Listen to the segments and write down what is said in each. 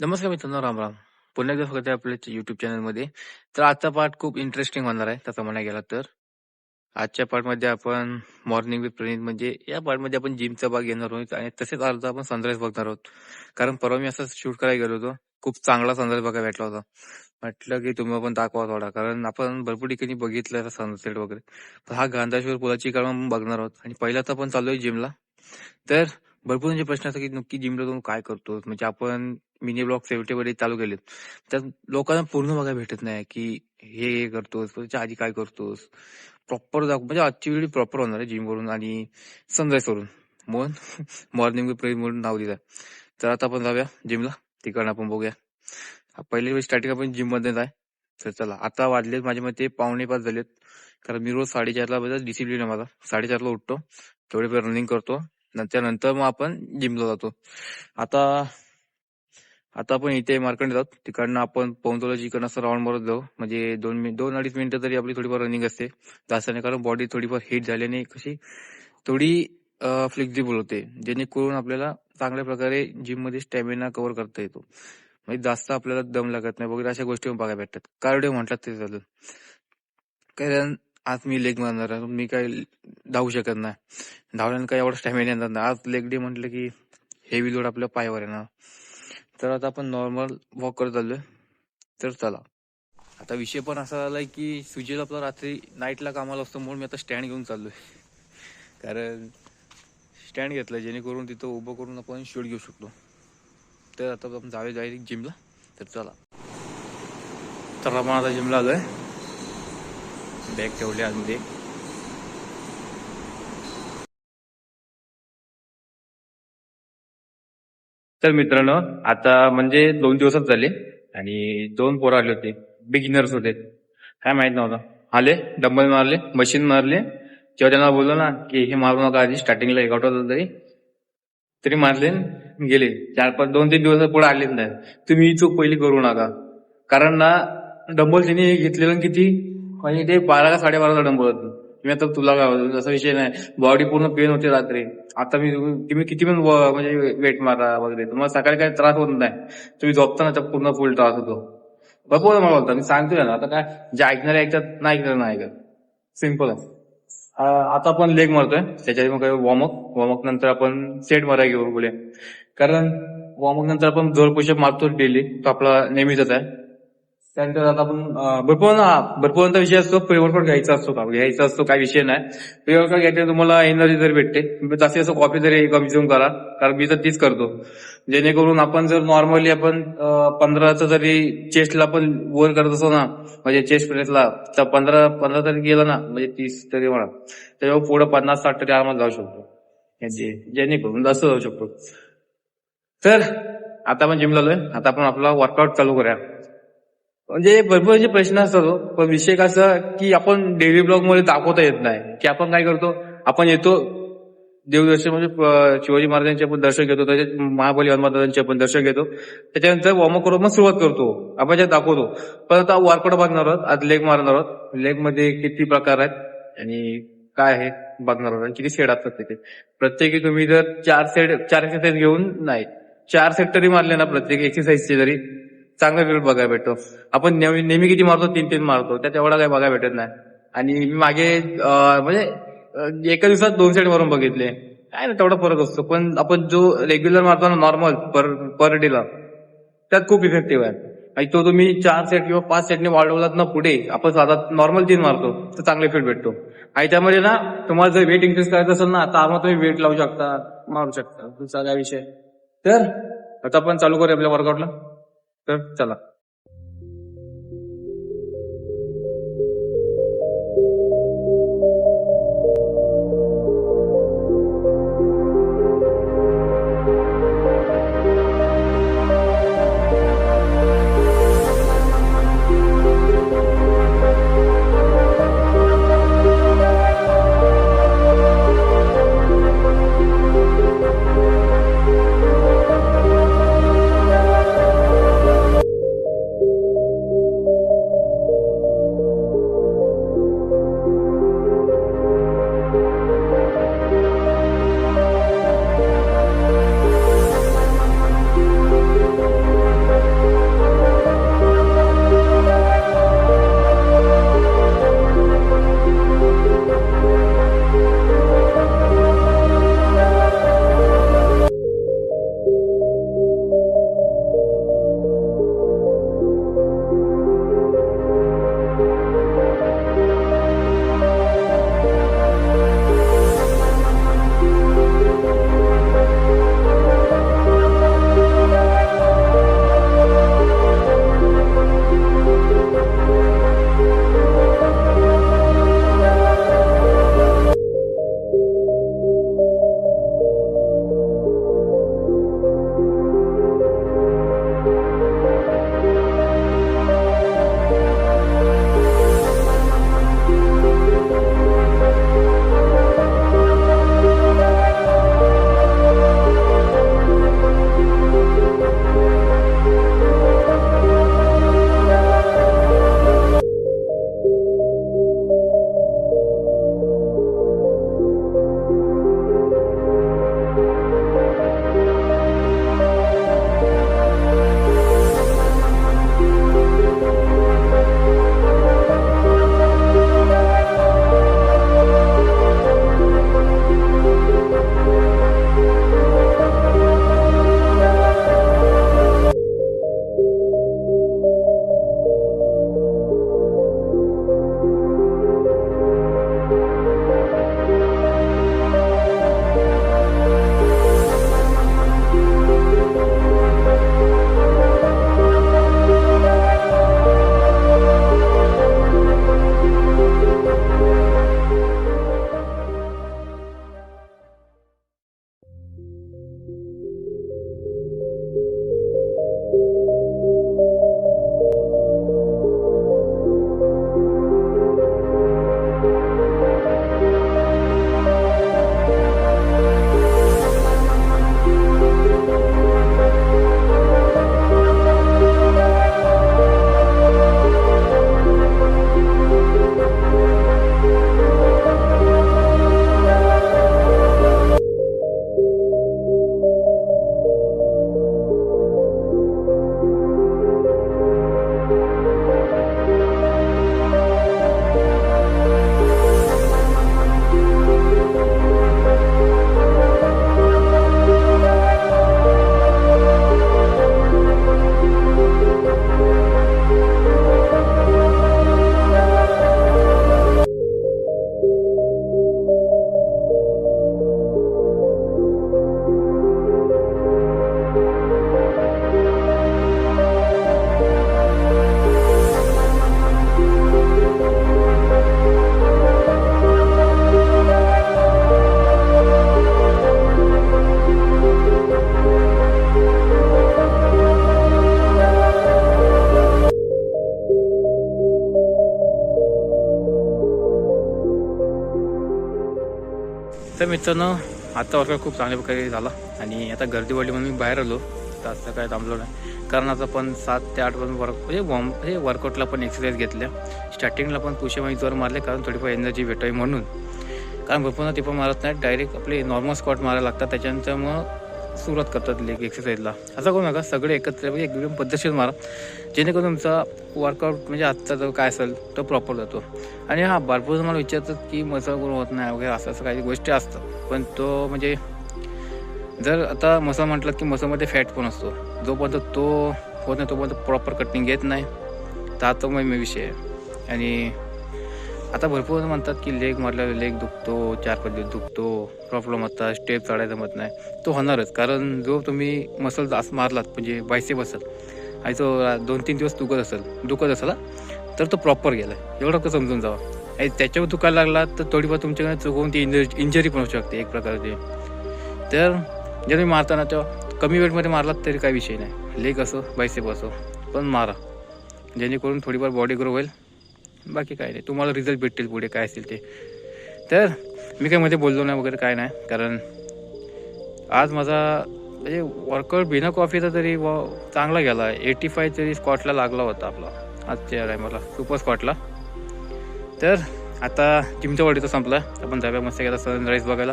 नमस्कार मित्रांनो राम राम. पुन्हा एकदा स्वागत आहे आपल्या युट्यूब चॅनलमध्ये तर आजचा पार्ट खूप इंटरेस्टिंग होणार आहे तसं म्हणा गेला तर. आजच्या पार्टमध्ये आपण मॉर्निंग विथ प्रणित म्हणजे या पार्टमध्ये आपण जिमचा भाग घेणार आहोत आणि तसेच अर्धा आपण सनराईज बघणार आहोत. कारण परवा मी असं शूट करायला गेलो होतो. खूप चांगला सनराईज बघायला भेटला होता. म्हटलं की तुम्ही पण दाखवा थोडा. कारण आपण भरपूर ठिकाणी बघितलं सनसेट वगैरे. पण हा गांधाश्वर पुलाची कारण आपण बघणार आहोत. आणि पहिला तर आपण चाललोय जिमला तर भरपूर म्हणजे प्रश्न असतात की नक्की जिमला जाऊन काय करतो? म्हणजे आपण मिनी ब्लॉक सेव्हन्टी चालू केलेत. तर लोकांना पूर्ण बघायला भेटत नाही की हे हे करतोस त्याच्या आधी काय करतोस? प्रॉपर दाखव म्हणजे आजची व्हिडिओ प्रॉपर होणार आहे जिम वरून आणि सनराईजवरून म्हणून मॉर्निंग प्रेम म्हणून नाव दिलं तर आता आपण जाऊया जिमला तिकडनं आपण बघूया पहिली स्टार्टिंग आपण जिममध्ये आहे तर चला आता वाजलेत माझ्या मते पावणे पाच झालेत कारण मी रोज साडेचारला बघा डिसिप्लिन आहे माझा साडेचारला उठतो थोडी वेळ रनिंग करतो त्यानंतर मग आपण जिमला जातो आता आता आपण इथे मार्कंड जाऊ तिकडनं आपण पवनतोला जिकडनं असं राऊंड मारत जाऊ. म्हणजे दोन मिनिट दोन अडीच मिनिटं तरी आपली थोडीफार रनिंग असते. जास्त नाही कारण बॉडी थोडीफार हिट झाल्याने कशी थोडी फ्लेक्झिबल होते. जेणेकरून आपल्याला चांगल्या प्रकारे जिममध्ये स्टॅमिना कव्हर करता येतो. म्हणजे जास्त आपल्याला दम लागत नाही वगैरे अशा गोष्टी बघायला भेटतात. कार्डिओ म्हटलं ते झालं कारण आज मी लेग मारणार मी काय धावू शकत नाही. धावल्यानं काय एवढा स्टॅमिना येणार नाही. आज लेग डे म्हटलं की हेवी लोड आपल्या पायावर येणार. तर आता आपण नॉर्मल वॉक करत चाललोय तर चला. आता विषय पण असा झालाय की सुजय आपला रात्री नाईटला कामाला असतो म्हणून मी आता स्टँड घेऊन चाललोय. कारण स्टँड घेतलाय जेणेकरून तिथं उभं करून आपण शूट घेऊ शकतो. तर आता आपण जावे जाईल जिमला तर चला. तर आपण आता जिमला आलोय. बॅग ठेवली आतमध्ये तर मित्रांनो आता म्हणजे दोन दिवसच झाले आणि दोन पोरं आले होते बिगिनर्स होते. काय माहीत नव्हतं. आले डंबल मारले मशीन मारले. जेव्हा त्यांना बोललो ना की हे मारू नका आधी स्टार्टिंगला एक होतं तरी तरी मारले गेले. चार पाच दोन तीन दिवस पुढे आलेच नाही. तुम्ही ही चूक पहिली करू नका. कारण ना डंबल त्यांनी घेतलेलं किती? म्हणजे ते बारा का साडेबाराचा डंबल होतं. मी आता तुला काय असा विषय नाही. बॉडी पूर्ण पेन होते रात्री. आता मी तुम्ही किती पण म्हणजे वेट मारा वगैरे तुम्हाला सकाळी काही त्रास होत नाही. तुम्ही झोपताना तर पूर्ण फुल त्रास होतो. बघू मला बोलतो मी सांगतोय ना आता काय जे ऐकणारे ऐकतात नाही ऐकणार नाही ऐकत. सिंपल आहे. आता आपण लेग मारतोय. त्याच्यात मग वॉर्मअप वॉर्मअप नंतर आपण सेट मारायला घेऊ बोले कारण वॉर्मअप नंतर आपण जोर पुशअप मारतो डेली तो आपला नेहमीच आहे. त्यानंतर आता आपण भरपूर ना भरपूर विषय असतो प्री घ्यायचा असतो का? घ्यायचा असतो काय विषय नाही. प्री घ्यायचं तुम्हाला एनर्जी जरी भेटते तुम्ही जास्तीत जास्त कॉफी जरी कन्झ्युम करा कारण मी तर तीच करतो. जेणेकरून आपण जर नॉर्मली आपण पंधराचं जरी चेस्टला पण वर करत असतो ना म्हणजे चेस्ट प्रेसला तर पंधरा पंधरा तरी गेलं ना म्हणजे तीस तरी म्हणा त्याच्यावर पुढे पन्नास साठ तरी आरामात जाऊ शकतो. म्हणजे जेणेकरून जास्त जाऊ शकतो. तर आता आपण जिमला आलोय. आता आपण आपला वर्कआउट चालू करूया. म्हणजे भरपूर असे प्रश्न असतात हो. पण विषय कसा की आपण डेली ब्लॉगमध्ये दाखवता येत नाही. की आपण काय करतो? आपण येतो देवदर्शन म्हणजे शिवाजी महाराजांचे आपण दर्शन घेतो त्याच्यात महाबली हनुमानदादांचे आपण दर्शन घेतो. त्याच्यानंतर वॉर्मअप करून मग सुरुवात करतो. आपण त्यात दाखवतो. पण आता वारकड बघणार आहोत आज लेग मारणार आहोत. लेगमध्ये किती प्रकार आहेत आणि काय आहे बघणार आहोत आणि किती सेड असतात तिथे. प्रत्येकी तुम्ही जर चार सेड चार एक्सरसाइज घेऊन नाही. चार सेट तरी मारले ना प्रत्येक एक्सरसाइजचे जरी चांगला फील्ड बघायला भेटतो. आपण नेहमी नेहमी किती मारतो तीन तीन मारतो. त्यात एवढा काही बघायला भेटत नाही. आणि मी मागे म्हणजे एका दिवसात दोन सेट मारून बघितले. काय ना तेवढा फरक असतो. पण आपण जो रेग्युलर मारतो ना नॉर्मल पर पर डेला त्यात खूप इफेक्टिव्ह आहे. आणि तो तुम्ही चार सेट किंवा पाच सेटने वाढवलात ना पुढे आपण साधा नॉर्मल तीन मारतो तर चांगले फील्ड भेटतो. आणि त्यामध्ये ना तुम्हाला जर वेट इन्क्रीज करायचं असेल ना आता आम्हाला तुम्ही वेट लावू शकता मारू शकता. तुमचा काय विषय? तर आता आपण चालू करूया आपल्या वर्कआउटला तर चला. तर मित्रांनो आजचा वर्कआउट खूप चांगल्या प्रकारे झाला. आणि आता गर्दी वाढली म्हणून मी बाहेर आलो. जास्त काय थांबलो नाही. कारण आता पण सात ते आठ पण वर्क म्हणजे वॉर्म म्हणजे वर्कआउटला पण एक्सरसाइज घेतल्या. स्टार्टिंगला पण पुशे माहिती जोर मारले कारण थोडीफार एनर्जी भेटावी म्हणून. कारण भरपूर ते पण मारत नाही. डायरेक्ट आपले नॉर्मल स्कॉट मारायला लागतात. त्याच्यानंतर मग सुरुवात करतात लेग एक्सरसाइजला असं करू नका सगळे एकत्र म्हणजे एकदम पद्धतशीर मारा. जेणेकरून तुमचा वर्कआउट म्हणजे आजचा जो काय असेल तो प्रॉपर जातो. आणि हा भरपूर मला विचारतात की मसल करून होत नाही वगैरे असं असं काही गोष्टी असतात. पण तो म्हणजे जर आता मसल म्हटलं की मसलमध्ये फॅट पण असतो. जोपर्यंत तो होत नाही तोपर्यंत प्रॉपर कटिंग येत नाही. तर आता मग विषय आहे. आणि आता भरपूर म्हणतात की लेग मारल्यावर लेग दुखतो चार पाच दिवस दुखतो प्रॉब्लेम होता स्टेप चढायला जमत नाही. तो होणारच कारण जो तुम्ही मसल जास्त मारलात म्हणजे बायसेप असेल आणि तो दोन तीन दिवस दुखत असेल दुखत असेल तर तो प्रॉपर गेला एवढं कसं समजून जावा. आणि त्याच्यावर दुखायला लागला तर थोडीफार तुमच्याकडे चुकवून ती इंजरी इंजरी पण होऊ शकते एक प्रकारची. तर जर तुम्ही मारताना तेव्हा कमी वेटमध्ये मारलात तरी काही विषय नाही. लेग असो बायसेप असो पण मारा. जेणेकरून थोडीफार बॉडी ग्रो होईल. बाकी काय नाही. तुम्हाला रिझल्ट भेटतील पुढे काय असेल ते. तर मी काय मध्ये बोललो नाही वगैरे काय नाही. कारण आज माझा म्हणजे वर्कआउट बिना कॉफीचा तरी व चांगला गेला. एटी फाय तरी स्कॉटला लागला होता आपला आजच्या टायमाला सुपर स्कॉटला तर आता जिमच्या वाढीचा संपला. आपण जाऊया मस्त गेला सनराईज बघायला.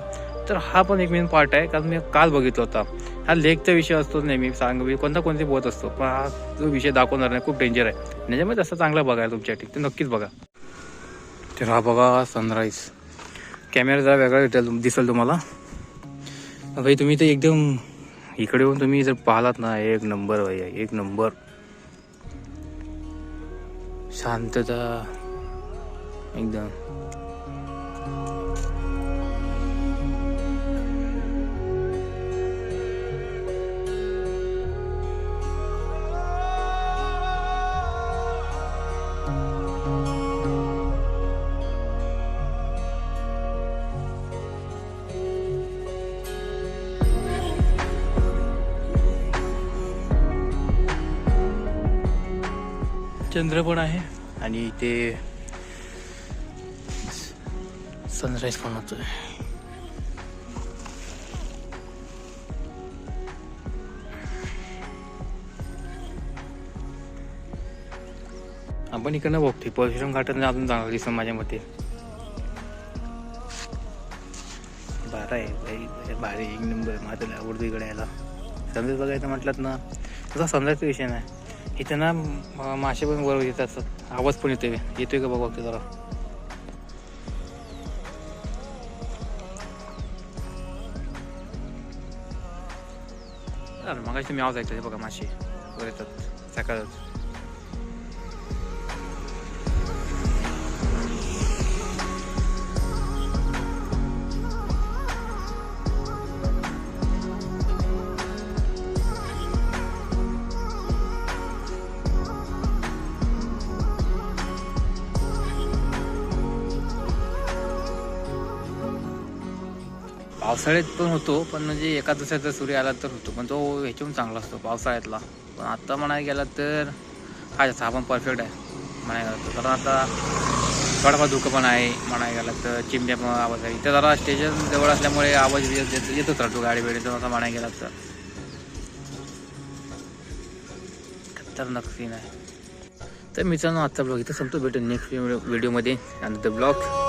तर हा पण एक मेन पार्ट आहे कारण मी काल बघितला होता. हा लेकचा विषय असतो नेहमी सांग म्हणजे कोणता कोणते बोत असतो. पण हा जो विषय दाखवणार नाही खूप डेंजर आहे. त्याच्यामुळे तसं चांगला बघायला तुमच्यासाठी ते नक्कीच बघा. तर हा बघा सनराईज कॅमेरा जरा वेगळा भेटेल दिसेल तुम्हाला. भाई तुम्ही तर एकदम इकडे येऊन तुम्ही जर पाहिलात ना एक नंबर भाई एक नंबर शांतता. एकदम चंद्र पण आहे. आणि इथे सनराईज पण होतोय आपण इकडनं बघतोय. परशुराम घाटात अजून चांगलं दिसून माझ्या मते. बारा आहे भाई भारी एक नंबर. माझ्याला आवडतो इकडे यायला. सनराईज बघायचं म्हटलं ना तसा सनराईजचा विषय नाही. इथे ना मासे पण बरोबर येत असतात आवाज पण येतोय. येतोय का बघा बघते जरा. मग तुम्ही आवाज ऐकतो बघा मासे वर येतात सकाळच पावसाळ्यात पण होतो पण म्हणजे एका दुसऱ्या जर सूर्य आला तर होतो. पण तो ह्याच्याहून चांगला असतो पावसाळ्यातला. पण आता म्हणायला गेला तर हा जास्त आपण पण परफेक्ट आहे म्हणायला गेला तर. कारण आता थोडाफार धुकं पण आहे म्हणायला गेला तर. चिमट्या पण आवाज आहे. इथं जरा स्टेशन जवळ असल्यामुळे आवाज येत- येत- येतोच राहतो गाडी वेळेचा असं म्हणायला गेला तर. खतरनाक सीन आहे. तर मित्रांनो आजचा ब्लॉग इथं संपतो. भेटेल नेक्स्ट व्हिडिओमध्ये आणि द ब्लॉग